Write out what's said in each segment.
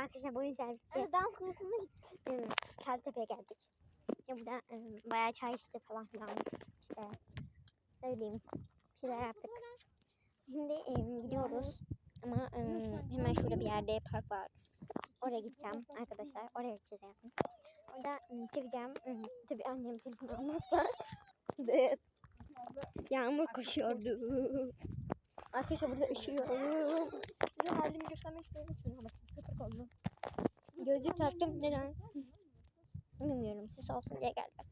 arkadaşlar boyun serdik. Hadi dans kursuna gittik. Evet, geldik. Ya burada ım, bayağı çay içti falan filan. İşte ne bileyim şeyler yaptık. Şimdi ım, gidiyoruz. Ama ım, hemen şurada bir yerde park var. Oraya gideceğim arkadaşlar. Oraya gideceğiz yani. Orada çıkacağım. Im, Tabii annem telefon almazsa. evet. Yağmur koşuyordu. Arkadaşlar burada üşüyorum. Size halimi göstermek istiyorum. Şuna bakın sıfır oldu. Gözlük taktım neden? Bilmiyorum siz olsun diye geldim.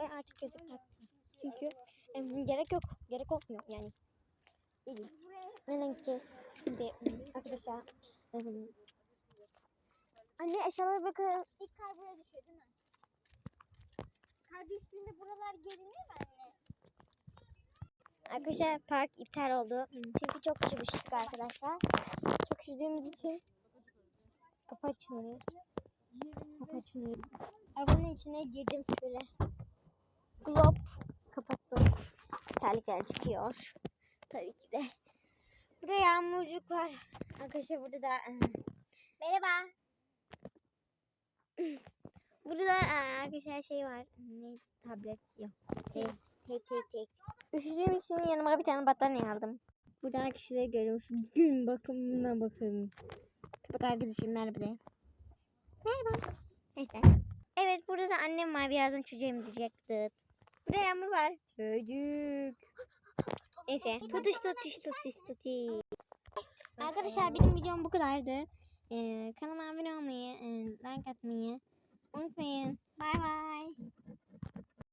Ve artık gözlük taktım. Çünkü em, gerek yok. Gerek olmuyor yani. İyi. Nereden gideceğiz? Şimdi arkadaşlar Anne eşyalara bakın. İlk kar buraya düşüyor değil mi? Kar düştüğünde buralar geriniyor mu anne? Arkadaşlar park iptal oldu. Çünkü çok üşümüştük arkadaşlar. Çok üşüdüğümüz için kapı açılmıyor. Kapı açılmıyor. Arabanın içine girdim şöyle. Glop kapattım. Terlikler çıkıyor. Tabii ki de. Burada yağmurcuk var. Arkadaşlar burada da Merhaba. burada da arkadaşlar şey var. Ne tablet yok. Teyp teyp teyp. Üşüdüğüm için yanıma bir tane battaniye aldım. Burada kişileri görüyorum. Gün bakımına bakın. Köpek arkadaşım merhaba de. Merhaba. Neyse. Evet burada da annem var. Birazdan çocuğu emzirecekti. Burada yağmur var. Çocuk. Neyse. Tutuş tutuş tutuş tutuş. Arkadaşlar benim videom bu kadardı. Ee, kanalıma abone olmayı, e, like atmayı unutmayın. Bay bay.